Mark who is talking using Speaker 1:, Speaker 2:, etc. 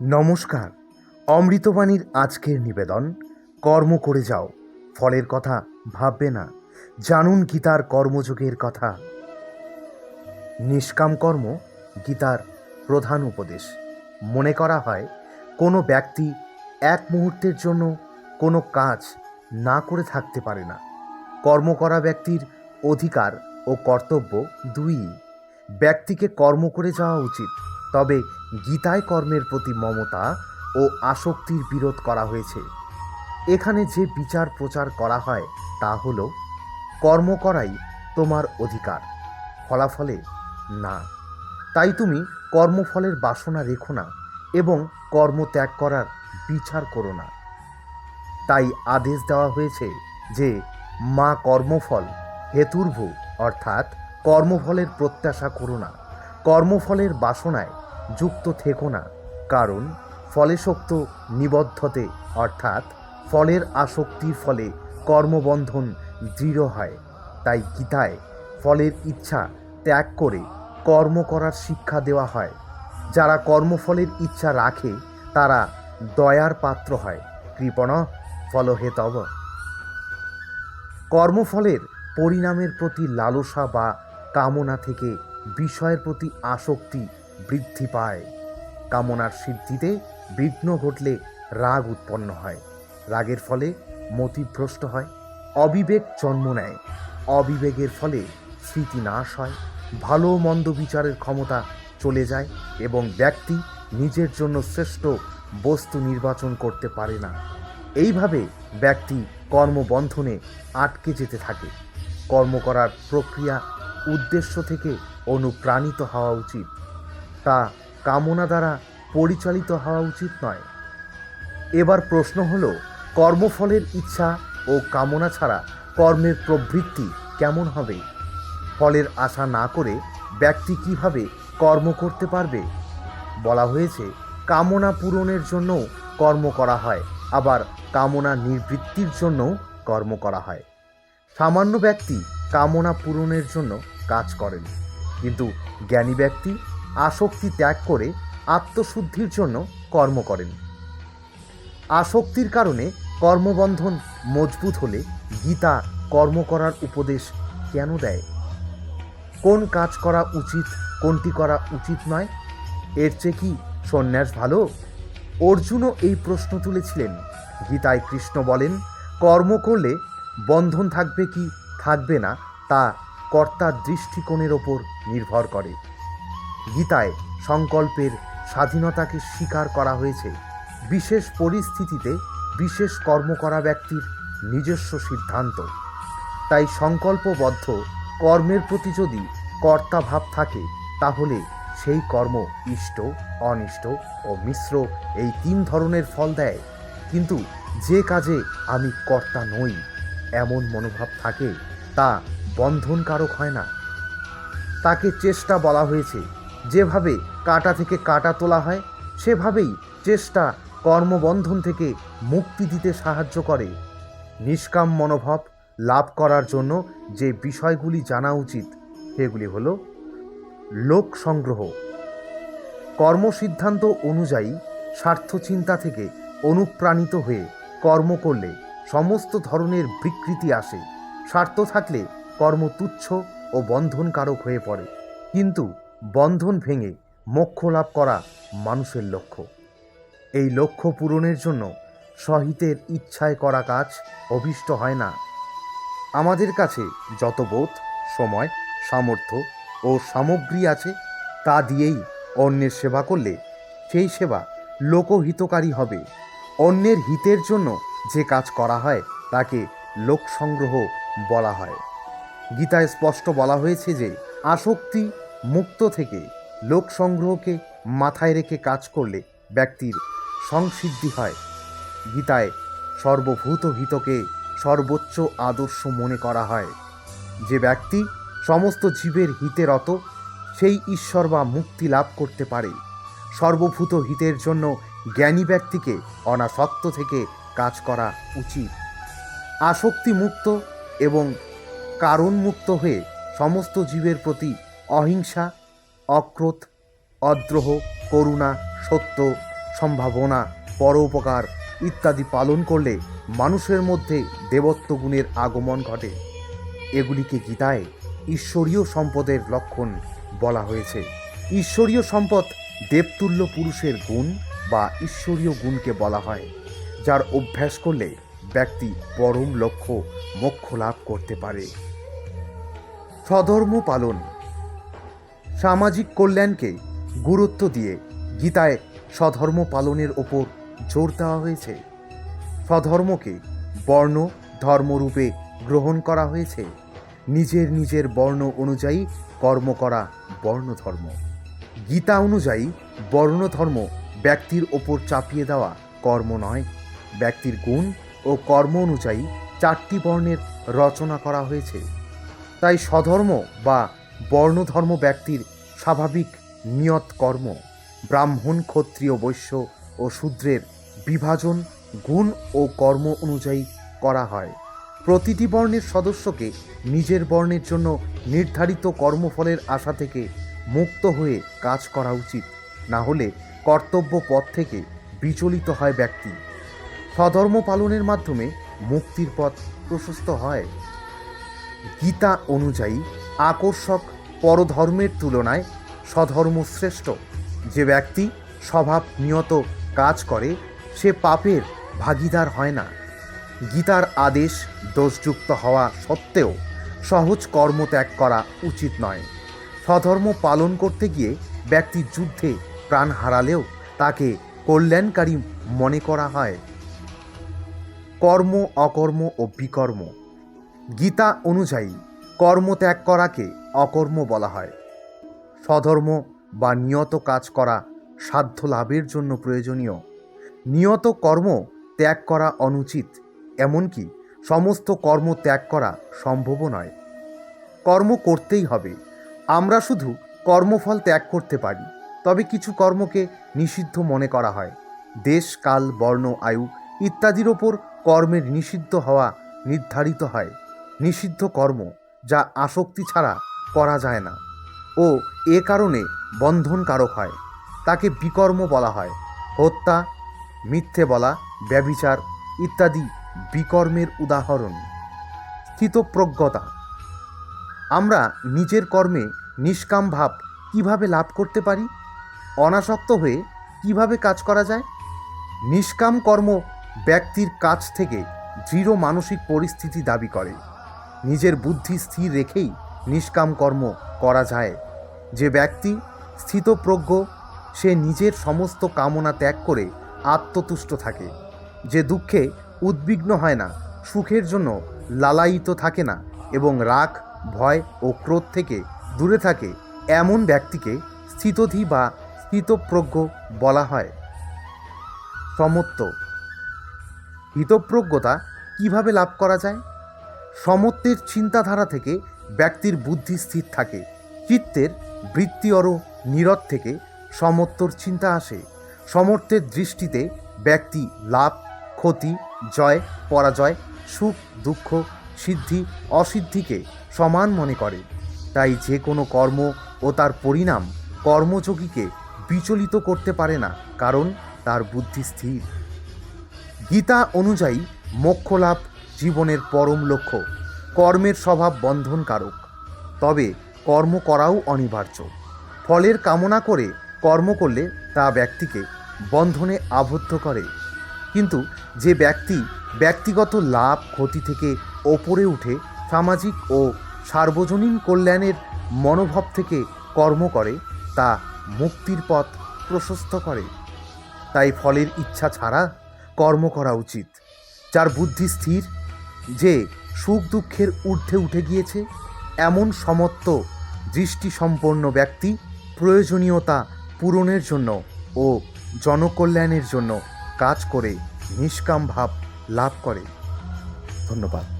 Speaker 1: নমস্কার। অমৃতবাণীর আজকের নিবেদন, কর্ম করে যাও, ফলের কথা ভাববে না, জানুন গীতার কর্মযোগের কথা। নিষ্কাম কর্ম গীতার প্রধান উপদেশ। মনে করা হয়, কোনো ব্যক্তি এক মুহূর্তের জন্য কোনো কাজ না করে থাকতে পারে না। কর্ম করা ব্যক্তির অধিকার ও কর্তব্য দুই ব্যক্তিকে কর্ম করে যাওয়া উচিত। তবে গীতায় কর্মের প্রতি মমতা ও আসক্তির বিরোধ করা হয়েছে। এখানে যে বিচার প্রচার করা হয় তা হল, কর্ম করাই তোমার অধিকার, ফলাফলে না। তাই তুমি কর্মফলের বাসনা রেখো না এবং কর্ম ত্যাগ করার বিচার করো না। তাই আদেশ দেওয়া হয়েছে যে, মা কর্মফল হেতুর্ভু অর্থাৎ কর্মফলের প্রত্যাশা করো না। কর্মফলের বাসনায় যুক্ত থেকো না, কারণ ফলেশক্ত নিবদ্ধতে, অর্থাৎ ফলের আসক্তির ফলে কর্মবন্ধন দৃঢ় হয়। তাই গীতায় ফলের ইচ্ছা ত্যাগ করে কর্ম করার শিক্ষা দেওয়া হয়। যারা কর্মফলের ইচ্ছা রাখে, তারা দয়ার পাত্র হয়। কৃপণ ফলহেতব কর্মফলের পরিণামের প্রতি লালসা বা কামনা থেকে বিষয়ের প্রতি আসক্তি বৃদ্ধি পায়। কামনার সিদ্ধিতে বিঘ্ন ঘটলে রাগ উৎপন্ন হয়। রাগের ফলে মতিভ্রষ্ট হয়, অবিবেক জন্ম নেয়। অবিবেকের ফলে স্মৃতি নাশ হয়, ভালো মন্দ বিচারের ক্ষমতা চলে যায় এবং ব্যক্তি নিজের জন্য শ্রেষ্ঠ বস্তু নির্বাচন করতে পারে না। এইভাবে ব্যক্তি কর্মবন্ধনে আটকে যেতে থাকে। কর্ম করার প্রক্রিয়া উদ্দেশ্য থেকে অনুপ্রাণিত হওয়া উচিত। তা কামনা দ্বারা পরিচালিত হওয়া উচিত নয়। এবার প্রশ্ন হলো, কর্মফলের ইচ্ছা ও কামনা ছাড়া কর্মের প্রবৃত্তি কেমন হবে? ফলের আশা না করে ব্যক্তি কীভাবে কর্ম করতে পারবে? বলা হয়েছে, কামনা পূরণের জন্য কর্ম করা হয়, আবার কামনা নিবৃত্তির জন্য কর্ম করা হয়। সামান্য ব্যক্তি কামনা পূরণের জন্য কাজ করেন, কিন্তু জ্ঞানী ব্যক্তি আসক্তি ত্যাগ করে আত্মশুদ্ধির জন্য কর্ম করেন। আসক্তির কারণে কর্মবন্ধন মজবুত হলে গীতা কর্ম করার উপদেশ কেন দেয়? কোন কাজ করা উচিত, কোনটি করা উচিত নয়? এর চেয়ে কি সন্ন্যাস ভালো? অর্জুনও এই প্রশ্ন তুলেছিলেন। গীতায় কৃষ্ণ বলেন, কর্ম করলে বন্ধন থাকবে কি থাকবে না তা কর্তার দৃষ্টিকোণের ওপর নির্ভর করে। গীতায় সংকল্পের স্বাধীনতাকে স্বীকার করা হয়েছে। বিশেষ পরিস্থিতিতে বিশেষ কর্ম করা ব্যক্তির নিজস্ব সিদ্ধান্ত। তাই সংকল্পবদ্ধ কর্মের প্রতি যদি কর্তাভাব থাকে, তাহলে সেই কর্ম ইষ্ট, অনিষ্ট ও মিশ্র এই তিন ধরনের ফল দেয়। কিন্তু যে কাজে আমি কর্তা নই, এমন মনোভাব থাকে, তা বন্ধনকারক হয় না। তাকে চেষ্টা বলা হয়েছে যেভাবে কাটা থেকে কাটা তোলা হয়, সেভাবেই চেষ্টা কর্মবন্ধন থেকে মুক্তি দিতে সাহায্য করে। নিষ্কাম মনোভাব লাভ করার জন্য যে বিষয়গুলি জানা উচিত, সেগুলি হল লোক সংগ্রহ। কর্মসিদ্ধান্ত অনুযায়ী স্বার্থচিন্তা থেকে অনুপ্রাণিত হয়ে কর্ম করলে সমস্ত ধরনের বিকৃতি আসে। স্বার্থ থাকলে কর্ম তুচ্ছ ও বন্ধনকারক হয়ে পড়ে। কিন্তু বন্ধন ভেঙে মোক্ষ লাভ করা মানুষের লক্ষ্য। এই লক্ষ্য পূরণের জন্য সহিতের ইচ্ছায় করা কাজ অভিষ্ট হয় না। আমাদের কাছে যত বোধ, সময়, সামর্থ্য ও সামগ্রী আছে, তা দিয়েই অন্যের সেবা করলে সেই সেবা লোকহিতকারী হবে। অন্যের হিতের জন্য যে কাজ করা হয়, তাকে লোক সংগ্রহ বলা হয়। গীতায় স্পষ্ট বলা হয়েছে যে, আসক্তি মুক্ত থেকে লোক সংগ্রহকে মাথায় রেখে কাজ করলে ব্যক্তির সংসিদ্ধি হয়। গীতায় সর্বভূত হিতকে সর্বোচ্চ আদর্শ মনে করা হয়। যে ব্যক্তি সমস্ত জীবের হিতে রত, সেই ঈশ্বর বা মুক্তি লাভ করতে পারে। সর্বভূত হিতের জন্য জ্ঞানী ব্যক্তিকে অনাসক্ত থেকে কাজ করা উচিত। আসক্তি মুক্ত এবং কারণ মুক্ত হয়ে সমস্ত জীবের প্রতি অহিংসা, অক্রোধ, অদ্রোহ, করুণা, সত্য, সম্ভাবনা, পরোপকার ইত্যাদি পালন করলে মানুষের মধ্যে দেবত্ব গুণের আগমন ঘটে। এগুলিকে গীতায় ঈশ্বরীয় সম্পদের লক্ষণ বলা হয়েছে। ঈশ্বরীয় সম্পদ দেবতুল্য পুরুষের গুণ বা ঈশ্বরীয় গুণকে বলা হয়, যার অভ্যাস করলে ব্যক্তি পরম লক্ষ্য, মোক্ষ লাভ করতে পারে। স্বধর্ম পালন সামাজিক কল্যাণকে গুরুত্ব দিয়ে গীতায় স্বধর্ম পালনের ওপর জোর দেওয়া হয়েছে। স্বধর্মকে বর্ণ ধর্মরূপে গ্রহণ করা হয়েছে। নিজের নিজের বর্ণ অনুযায়ী কর্ম করা বর্ণধর্ম গীতা অনুযায়ী বর্ণধর্ম ব্যক্তির ওপর চাপিয়ে দেওয়া কর্ম নয়। ব্যক্তির গুণ ও কর্ম অনুযায়ী চারটি বর্ণের রচনা করা হয়েছে। তাই স্বধর্ম বা বর্ণধর্ম ব্যক্তির স্বাভাবিক নিয়ত কর্ম, ব্রাহ্মণ ক্ষত্রিয় বৈশ্য ও শূদ্রের বিভাজন, গুণ ও কর্ম অনুযায়ী করা হয়। প্রতিটি বর্ণের সদস্যকে নিজের বর্ণের জন্য নির্ধারিত কর্মফলের আশা থেকে মুক্ত হয়ে কাজ করা উচিত, না হলে কর্তব্য পথ থেকে বিচলিত হয় ব্যক্তি। স্বধর্ম পালনের মাধ্যমে মুক্তির পথ প্রশস্ত হয়। গীতা অনুযায়ী আকর্ষক পরধর্মের তুলনায় স্বধর্ম শ্রেষ্ঠ। যে ব্যক্তি স্বভাব নিয়ত কাজ করে, সে পাপের ভাগিদার হয় না। গীতার আদেশ দোষযুক্ত হওয়া সত্ত্বেও সহজ কর্ম ত্যাগ করা উচিত নয়। স্বধর্ম পালন করতে গিয়ে ব্যক্তি যুদ্ধে প্রাণ হারালেও তাকে কল্যাণকারী মনে করা হয়। কর্ম, অকর্ম ও বিকর্ম। গীতা অনুযায়ী কর্ম ত্যাগ করাকে অকর্ম বলা হয়। স্বধর্ম বা নিয়ত কাজ করা সাধ্য লাভের জন্য প্রয়োজনীয়। নিয়ত কর্ম ত্যাগ করা অনুচিত, এমনকি সমস্ত কর্ম ত্যাগ করা সম্ভবও নয়। কর্ম করতেই হবে। আমরা শুধু কর্মফল ত্যাগ করতে পারি, তবে কিছু কর্মকে নিষিদ্ধ মনে করা হয়। দেশ, কাল, বর্ণ, আয়ু ইত্যাদির ওপর কর্মের নিষিদ্ধ হওয়া নির্ধারিত হয়। নিষিদ্ধ কর্ম যা আসক্তি ছাড়া করা যায় না। ও এ কারণে বন্ধনকারক হয়। তাকে বিকর্ম বলা হয়। হত্যা, মিথ্যে বলা, ব্যভিচার ইত্যাদি বিকর্মের উদাহরণ। স্থিতপ্রজ্ঞতা। আমরা নিজের কর্মে নিষ্কাম ভাব কীভাবে লাভ করতে পারি? অনাসক্ত হয়ে কীভাবে কাজ করা যায়? নিষ্কাম কর্ম ব্যক্তির কাছ থেকে দৃঢ় মানসিক পরিস্থিতি দাবি করে। নিজের বুদ্ধি স্থির রেখেই নিষ্কাম কর্ম করা যায়। যে ব্যক্তি স্থিতপ্রজ্ঞ, সে নিজের সমস্ত কামনা ত্যাগ করে আত্মতুষ্ট থাকে। যে দুঃখে উদ্বিগ্ন হয় না, সুখের জন্য লালায়িত থাকে না এবং রাগ, ভয় ও ক্রোধ থেকে দূরে থাকে, এমন ব্যক্তিকে স্থিতধি বা স্থিতপ্রজ্ঞ বলা হয়। সমত্ব। হিতপ্রজ্ঞতা কীভাবে লাভ করা যায়? সমত্বের চিন্তাধারা থেকে ব্যক্তির বুদ্ধি স্থির থাকে। চিত্তের বৃত্তি অর নীরদ থেকে সমত্বর চিন্তা আসে। সমর্থের দৃষ্টিতে ব্যক্তি লাভ, ক্ষতি, জয়, পরাজয়, সুখ, দুঃখ, সিদ্ধি, অসিদ্ধিকে সমান মনে করে। তাই যে কোনো কর্ম ও তার পরিণাম কর্মযোগীকে বিচলিত করতে পারে না, কারণ তার বুদ্ধি স্থির। গীতা অনুযায়ী মোক্ষ লাভ জীবনের পরম লক্ষ্য, কর্মের স্বভাব বন্ধনকারক। তবে কর্ম করাও অনিবার্য। ফলের কামনা করে কর্ম করলে তা ব্যক্তিকে বন্ধনে আবদ্ধ করে। কিন্তু যে ব্যক্তি ব্যক্তিগত লাভ, ক্ষতি থেকে ওপরে উঠে সামাজিক ও সার্বজনীন কল্যাণের মনোভাব থেকে কর্ম করে, তা মুক্তির পথ প্রশস্ত করে। তাই ফলের ইচ্ছা ছাড়া কর্ম করা উচিত। যার বুদ্ধি স্থির যে সুখ দুঃখের ঊর্ধ্বে উঠে গিয়েছে, এমন সমত্ব, দৃষ্টিসম্পন্ন ব্যক্তি, প্রয়োজনীয়তা পূরণের জন্য ও জনকল্যাণের জন্য কাজ করে, নিষ্কাম ভাব লাভ করে। ধন্যবাদ।